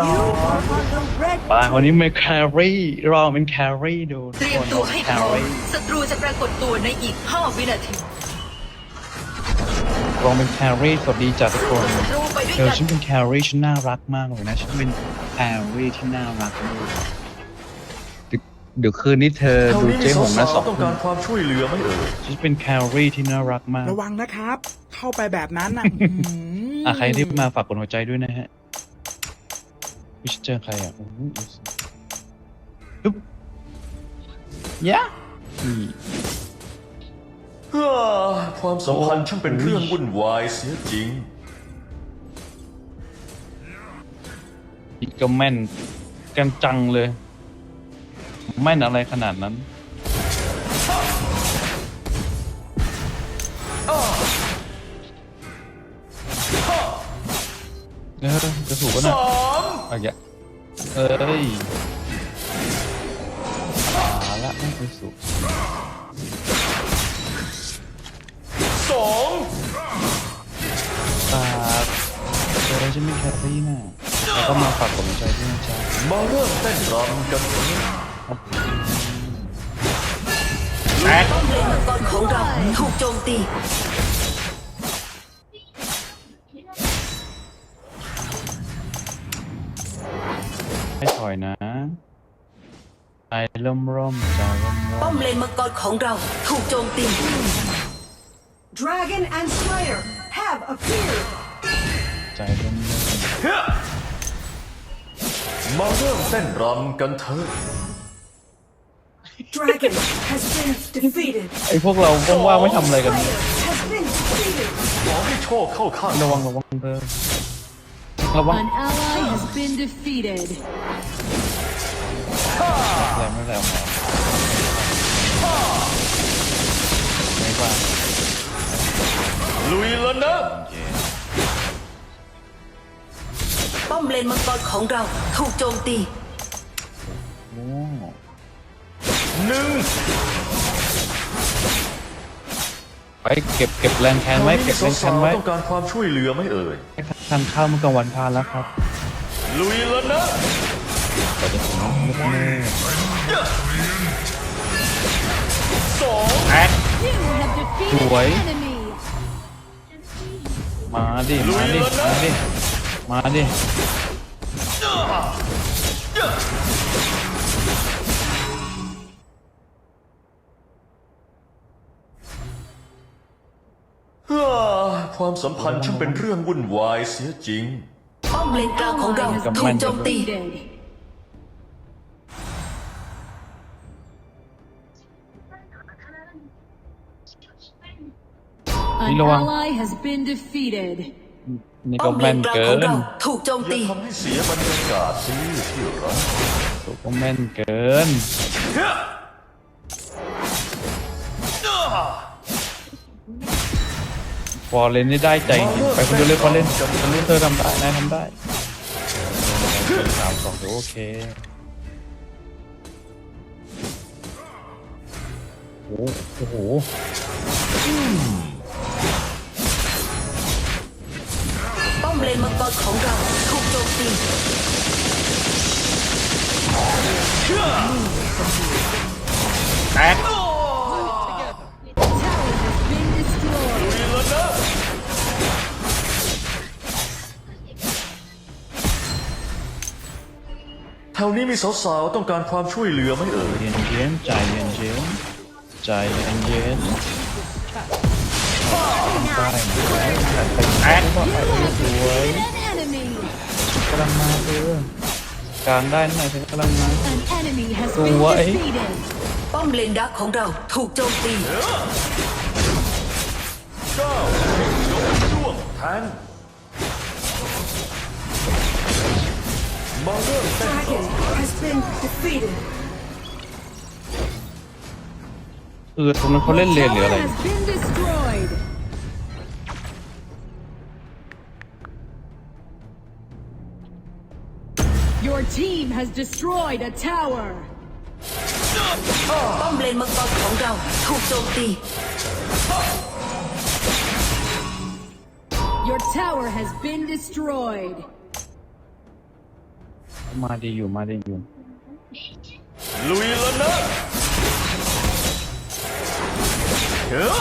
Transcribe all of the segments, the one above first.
ต่อปางคนนี้เป็นแครี่รองเป็นแครี่ดูเตรียมทุตัวกคนให้แคพร้อมรี่ศัตรูจะปรากฏตัวในอีก 5 วินาทีรองเป็นแครี่สวัสดีจ้ะทุกคนศัตรูไปด้วยเออกันฉันเป็นแครี่ฉันน่ารักมากเลยนะฉันเป็นแครี่ที่น่ารักมากเดี๋ยวเดี๋ยวคืนนี้เธอเท่าดูนี้เจ๊มีหงนะสาสวองๆต้องคนการความช่วยเหลือไหมเอ่ยฉันเป็นแครี่ที่น่ารักมาก ระวังนะครับ เข้าไปแบบนั้นน่ะอื้อหืออะใครที่มาฝากกดหัวใจด้วยนะฮะ วิชเจอใครอะโอ้โหปึ๊บยะนี่ฮ่าความสัมพันธ์ช่างเป็นเรื่องวุ่นวายเสียจริงอีกก็แม่นกันจังเลย แม่นอะไรขนาดนั้นเออจะถูกปะสนะามอะไรอย่างเอ้ยมาละไม่ไปสุกสองตาเจอฉันไม่แครี่น่ะแล้วก็มาฝากกดหัวใจด้วยนะจ๊ะมาเริ่มเต้นรำกันเถอะป้อมเลนมังกรของเราถูกโจมตี ให้ถอยนะใจร่มร่มใจร่มร่ป้อมมเลนมังกรของเราถูกโจมตี Dragon and Slayer have appeared. ใจร่มร่มมาเริ่มเต้นรำกันเถอะ Dragon has been defeated. ไอพวกเราว่างๆไม่ทำอะไรกัน Slayer has been defeated. ขอให้โชคเข้าข้าง ระวังระวังเธอระวัง An ally has been defeated. อะไรไม่แล้วมาไม่ว่าลุยแล้วนะป้อมเลนมังกรของเราถูกโจมตีโอ้หนึ่งไปเก็บเก็บแรงแคนไว้เท่านี้เก็มีบแรงแคสานวไว้ๆต้องการความช่วยเหลือไหมเอ่ยทานข้าวเมื่อกลางวันทานแล้วครับ ลุยแล้วนะก็จะถึงมุกเน่สอง You have defeated Đuổi. an enemy. มาดิ มาดิ มาดิ มาดิฮ่าความสัมพันธ์ช่างเป็นเรื่องวุ่นวายเสียจริงป้อม เลนกลางของเรา Ally has ถูก been โจมตี defeated. An Đi luôn. ally has been defeated. นี่ป้ก็อมเลแม่นนกลางเกิของนเราถูกโจมอย่าตีทำให้เสียบรรยากาศสิที่รักถูกก็แม่นเกิน อร์เรนนี่ได้ใจจริงไปคนเดียวเลยฟอร์เรนฉันรู้เธอทำได้นายทำได้สามสองเดี๋ยวโอเคโอ้โอ้โหป้อมเลนมังกรของเราถูกโจมตีแตก แถวนี้มีสาวๆ ต้องการความช่วยเหลือไหมเอ่ยเย็นเย็นใจเย็นเย็นใจเย็นเย็นได้แตกก็ไปสวย An enemy. กำลังมาเออกลางได้นะฉันกำลังมา An enemy has been Ủa ấy? defeated. ป้อมเลนดักของเราถูกโจมตีเก้าเพ่งยกช่วงแทน Dragon has been defeated. เออตรงนั้นเขาเล่นเลนหรืออะไร Tower has been destroyed. Your team has destroyed a tower. ป้อมเลนมังกรของเราถูกโจมตี Your tower has been destroyed. มาดีอยู่มาดีอยู่ลุยแล้วนะเฮ้อ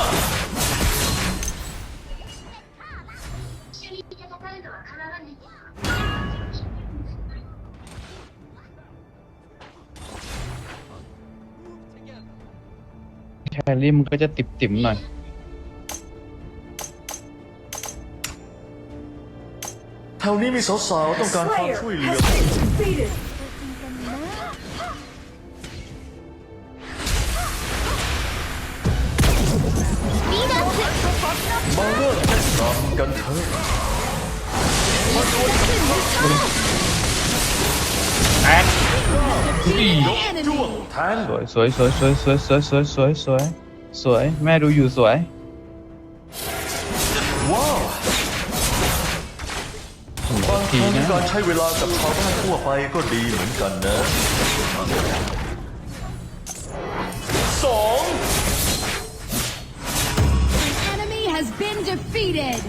แครี่มันก็จะติบติ่มๆหน่อย ถวนี้มีสาวๆต้องการความ Slayer ช่วยเหลือ has been defeated. มาเริ่มรำกันเถอะจ้วงแทงสวยสวยสวยสวยสวยสวยสวยสวยสวยแม่ดูอยู่สวย ทีรั้งนะ การใช้เวลากับชาวบ้านทั่วไปก็ดีเหมือนกันนะสอง Enemy has been defeated.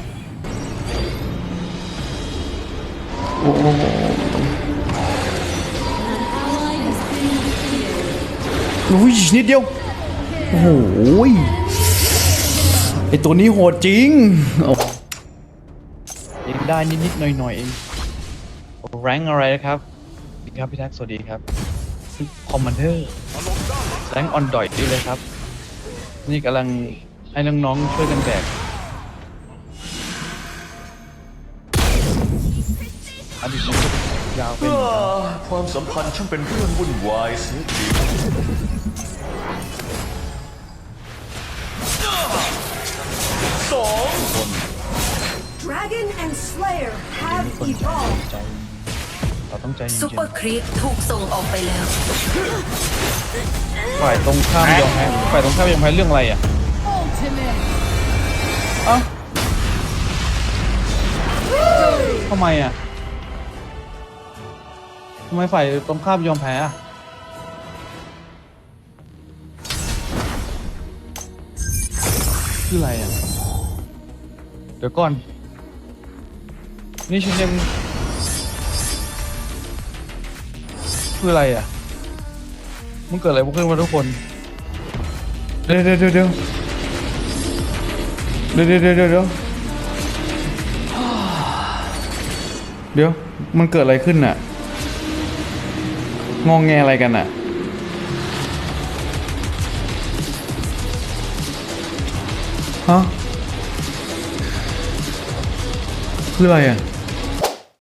อุ้ยนิดเดียว โอ้โหยไอตัวนี้โหดจริงโอ้เองได้นิดๆหน่อยๆเอง แรงอะไรนะครับสวัสดีครับพี่แท็กสวัสดีครับคอมมานเดอร์แรงออนดอยดีเลยครับ นี่กำลังให้น้องๆช่วยกันแบกอดีตผมก็ยาวเป็นอ่าความสัมพันธ์ช่างเป็นเรื่องวุ่นวายเสียจริงสอง Dragon and Slayer have evolved. ใจเราต้องใจเย็ซุปเปอนร์ครีปถูกส่งออกไปแล้ว ๆฝ่ายตรงข้ามยอมแพ้ฝ่ายตรงข้ามยอมแพ้เรื่องอะไรอะ Ultimate. เอ้าทำไมอะทำไมฝ่ายตรงข้ามยอมแพ้อะคืออะไรอะ เดี๋ยวก่อน นี่ฉันยัง คืออะไรอะ มันเกิดอะไรขึ้นมาทุกคนเดี๋ยวเดี๋ยวเดี๋ยวเดี๋ยวเดี๋ยวเดี๋ยวเดี๋ยวเดี๋ยวเดี๋ยวเดี๋ยว มันเกิดอะไรขึ้นน่ะ งองแงอะไรกันน่ะ ฮะ คืออะไรอะ